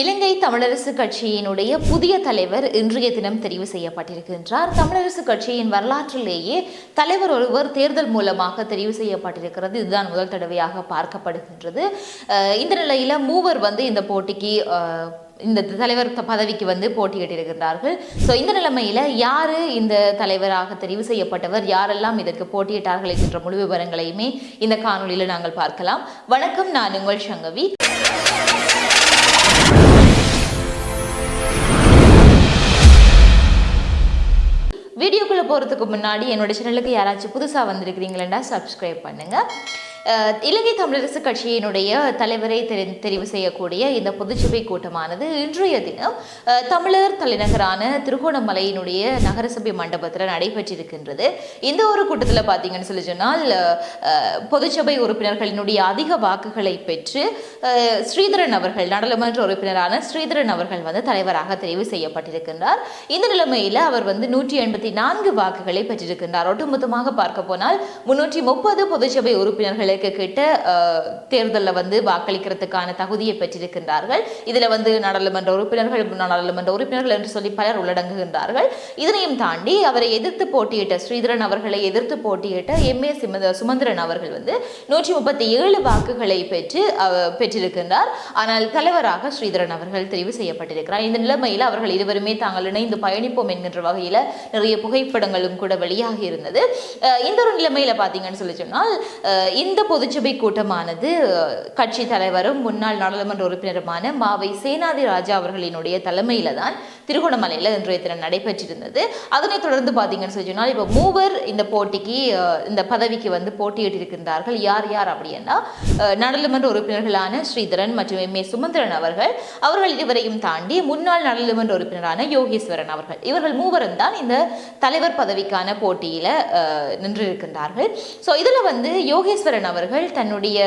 இலங்கை தமிழரசு கட்சியினுடைய புதிய தலைவர் இன்றைய தினம் தெரிவு செய்யப்பட்டிருக்கின்றார். தமிழரசு கட்சியின் வரலாற்றிலேயே தலைவர் ஒருவர் தேர்தல் மூலமாக தெரிவு செய்யப்பட்டிருக்கிறது. இதுதான் முதல் தடவையாக பார்க்கப்படுகின்றது. இந்த நிலையில மூவர் வந்து இந்த போட்டிக்கு இந்த தலைவர் பதவிக்கு வந்து போட்டியிட்டிருக்கிறார்கள் ஸோ இந்த நிலைமையில யாரு இந்த தலைவராக தெரிவு செய்யப்பட்டவர்? யாரெல்லாம் இதற்கு போட்டியிட்டார்கள் என்கின்ற முழு விவரங்களையுமே இந்த காணொளியில் நாங்கள் பார்க்கலாம். வணக்கம் நான் உங்கள் சங்கவி. வீடியோக்குள்ளே போகிறதுக்கு முன்னாடி என்னோட சேனலுக்கு யாராச்சும் புதுசாக வந்திருக்கிறீங்களா சப்ஸ்கிரைப் பண்ணுங்க. இலங்கை தமிழரசு கட்சியினுடைய தலைவரை தெரி தெரிவு செய்யக்கூடிய இந்த பொதுச்சபை கூட்டமானது இன்றைய தினம் தமிழர் தலைநகரான திருகோணமலையினுடைய நகரசபை மண்டபத்தில் நடைபெற்றிருக்கின்றது. இந்த ஒரு கூட்டத்தில் பார்த்தீங்கன்னு சொல்லி சொன்னால் பொதுச்சபை உறுப்பினர்களினுடைய அதிக வாக்குகளை பெற்று ஸ்ரீதரன் அவர்கள் நாடாளுமன்ற உறுப்பினரான ஸ்ரீதரன் அவர்கள் வந்து தலைவராக தெரிவு செய்யப்பட்டிருக்கின்றார். இந்த நிலைமையில் அவர் வந்து நூற்றி எண்பத்தி நான்கு வாக்குகளை பெற்றிருக்கின்றார். ஒட்டுமொத்தமாக பார்க்க போனால் முன்னூற்றி முப்பது பொதுச்சபை உறுப்பினர்களுக்கு கிட்ட தேர்தலில் வந்து வாக்களிக்கிறதுக்கான தகுதியை பெற்றிருக்கின்றார்கள். இதில் வந்து நாடாளுமன்ற உறுப்பினர்கள் நாடாளுமன்ற உறுப்பினர்கள் என்று சொல்லி பலர் உள்ளடங்குகின்றார்கள். இதனையும் தாண்டி அவரை எதிர்த்து போட்டியிட்ட ஸ்ரீதரன் அவர்களை எதிர்த்து போட்டியிட்ட எம். ஏ. சுமந்திரன் அவர்கள் வந்து நூற்றி முப்பத்தி ஏழு வாக்குகளை பெற்று அஹ், பெற்றிருக்கின்றார். ஆனால் தலைவராக ஸ்ரீதரன் அவர்கள் தெரிவு செய்யப்பட்டிருக்கிறார். இந்த நிலைமையில் அவர்கள் இருவருமே தாங்கள் இணைந்து பயணிப்போம் என்கின்ற வகையில் நிறைய புகைப்படங்களும் கூட வெளியாகி இருந்தது. இந்த ஒரு நிலைமையில் பார்த்தீங்கன்னு சொல்லி சொன்னால் இந்த இந்த பொதுச்சபை கூட்டமானது கட்சி தலைவரும் முன்னாள் நாடாளுமன்ற உறுப்பினருமான மாவை சேனாதி ராஜா அவர்களினுடைய தலைமையில தான் திருகோணமலையில் இன்றைய தினம் நடைபெற்றிருந்தது. அதனைத் தொடர்ந்து பார்த்தீங்கன்னு சொல்லி சொன்னால் இப்போ மூவர் இந்த போட்டிக்கு இந்த பதவிக்கு வந்து போட்டியிட்டிருக்கின்றார்கள். யார் யார் அப்படின்னா நாடாளுமன்ற உறுப்பினர்களான ஸ்ரீதரன் மற்றும் எம் ஏ சுமந்திரன் அவர்கள் அவர்கள் இருவரையும் தாண்டி முன்னாள் நாடாளுமன்ற உறுப்பினரான யோகேஸ்வரன் அவர்கள். இவர்கள் மூவரும் தான் இந்த தலைவர் பதவிக்கான போட்டியில் நின்றிருக்கின்றார்கள். ஸோ இதில் வந்து யோகேஸ்வரன் அவர்கள் தன்னுடைய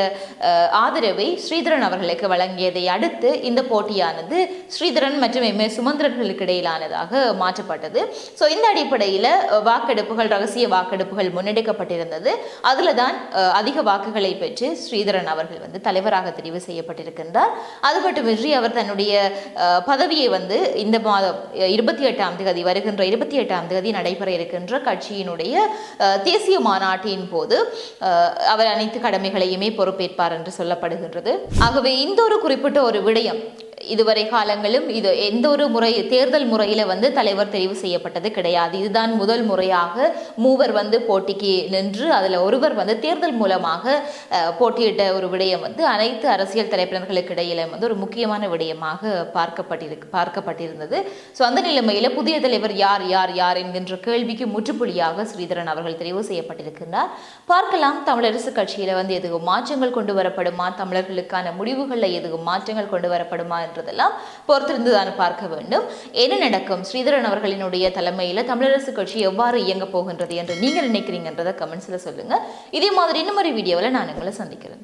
ஆதரவை ஸ்ரீதரன் அவர்களுக்கு வழங்கியதை அடுத்து இந்த போட்டியானது ஸ்ரீதரன் மற்றும் எம் ஏ இடையிலானதாக மாற்றப்பட்டது. ஸோ இந்த அடிப்படையில் வாக்கெடுப்புகள் ரகசிய வாக்கெடுப்புகள் முன்னெடுக்கப்பட்டிருந்தது. அதில் தான் அதிக வாக்குகளை பெற்று ஸ்ரீதரன் அவர்கள் வந்து தலைவராக தெரிவு செய்யப்பட்டிருக்கின்றார். அது மட்டுமின்றி அவர் தன்னுடைய பதவியை வந்து இந்த மாதம் இருபத்தி எட்டாம் தேதி வருகின்ற இருபத்தி எட்டாம் தேதி நடைபெற இருக்கின்ற கட்சியினுடைய தேசிய மாநாட்டின் போது அவர் அனைத்து கடமைகளையுமே பொறுப்பேற்பார் என்று சொல்லப்படுகின்றது. ஆகவே இந்த ஒரு குறிப்பிட்ட ஒரு விடயம் இதுவரை காலங்களும் இது எந்த ஒரு முறை தேர்தல் முறையில் வந்து தலைவர் தெரிவு செய்யப்பட்டது கிடையாது. இதுதான் முதல் முறையாக மூவர் வந்து போட்டிக்கு நின்று அதில் ஒருவர் வந்து தேர்தல் மூலமாக போட்டியிட்ட ஒரு விடயம் வந்து அனைத்து அரசியல் தலைப்பினர்களுக்கு இடையில வந்து ஒரு முக்கியமான விடயமாக பார்க்கப்பட்டிருக்கு பார்க்கப்பட்டிருந்தது. ஸோ அந்த நிலைமையில் புதிய தலைவர் யார் யார் யார் என்கின்ற கேள்விக்கு முற்றுப்புள்ளியாக ஸ்ரீதரன் அவர்கள் தெரிவு செய்யப்பட்டிருக்கின்றார். பார்க்கலாம் தமிழரசு கட்சியில் வந்து எதுவும் மாற்றங்கள் கொண்டு வரப்படுமா? தமிழர்களுக்கான முடிவுகளில் எதுவும் மாற்றங்கள் கொண்டு வரப்படுமா? என்றதெல்லாம் பொறுத்திருந்து தான் பார்க்க வேண்டும். என்ன நடக்கும்? ஸ்ரீதரன் அவர்களினுடைய தலைமையில் தமிழரசு கட்சி எவ்வாறு இயங்க போகின்றது என்று நீங்கள் நினைக்கிறீங்கன்றதை கமெண்ட்ஸில் சொல்லுங்க. இதே மாதிரி இன்னும் ஒரு வீடியோவில் நான் உங்களை சந்திக்கிறேன்.